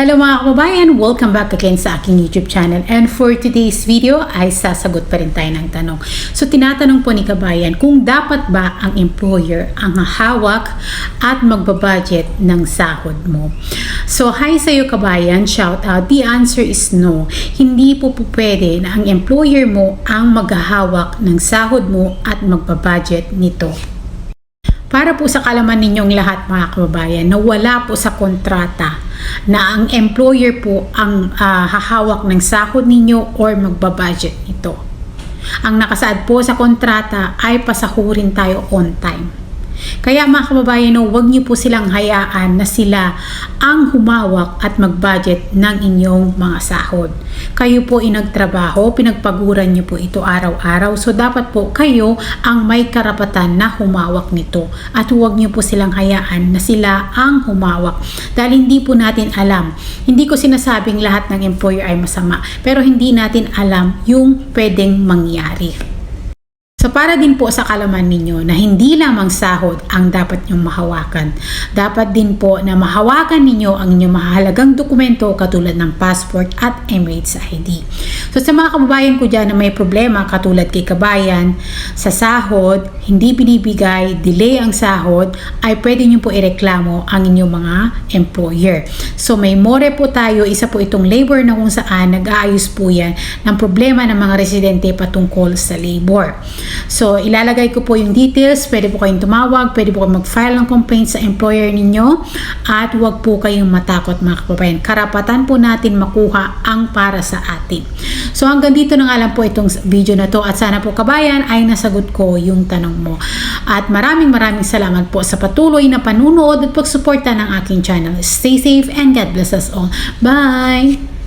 Hello mga kababayan! Welcome back again sa aking YouTube channel. And for today's video ay sasagot pa rin tayo ng tanong. So tinatanong po ni kabayan kung dapat ba ang employer ang hawak at magbabudget ng sahod mo. So hi sa iyo kabayan, shout out. The answer is no. Hindi po po pwede na ang employer mo ang maghahawak ng sahod mo at magbabudget nito. Para po sa kalaman ninyong lahat mga kababayan na wala po sa kontrata na ang employer po ang ah, hahawak ng sahod ninyo or magbabudget nito. Ang nakasaad po sa kontrata ay pasahurin tayo on time. Kaya mga kababayan, no, huwag niyo po silang hayaan na sila ang humawak at mag-budget ng inyong mga sahod. Kayo po inagtrabaho, pinagpaguran niyo po ito araw-araw. So dapat po kayo ang may karapatan na humawak nito. At huwag niyo po silang hayaan na sila ang humawak. Dahil hindi po natin alam. Hindi ko sinasabing lahat ng employer ay masama. Pero hindi natin alam yung pwedeng mangyari. So para din po sa kalaman ninyo na hindi lamang sahod ang dapat nyong mahawakan. Dapat din po na mahawakan ninyo ang inyong mahalagang dokumento katulad ng passport at Emirates ID. So sa mga kababayan ko dyan na may problema katulad kay kabayan sa sahod, hindi binibigay, delay ang sahod, ay pwede nyo po ireklamo ang inyong mga employer. So may more po tayo, isa po itong labor na kung saan nag-aayos po yan ng problema ng mga residente patungkol sa labor. So, ilalagay ko po yung details. Pwede po kayong tumawag. Pwede po kayong mag-file ng complaint sa employer ninyo. At huwag po kayong matakot mga kababayan. Karapatan po natin makuha ang para sa atin. So, hanggang dito na nga lang po itong video na to. At sana po kabayan ay nasagot ko yung tanong mo. At maraming maraming salamat po sa patuloy na panunood at pagsuporta ng aking channel. Stay safe and God bless us all. Bye!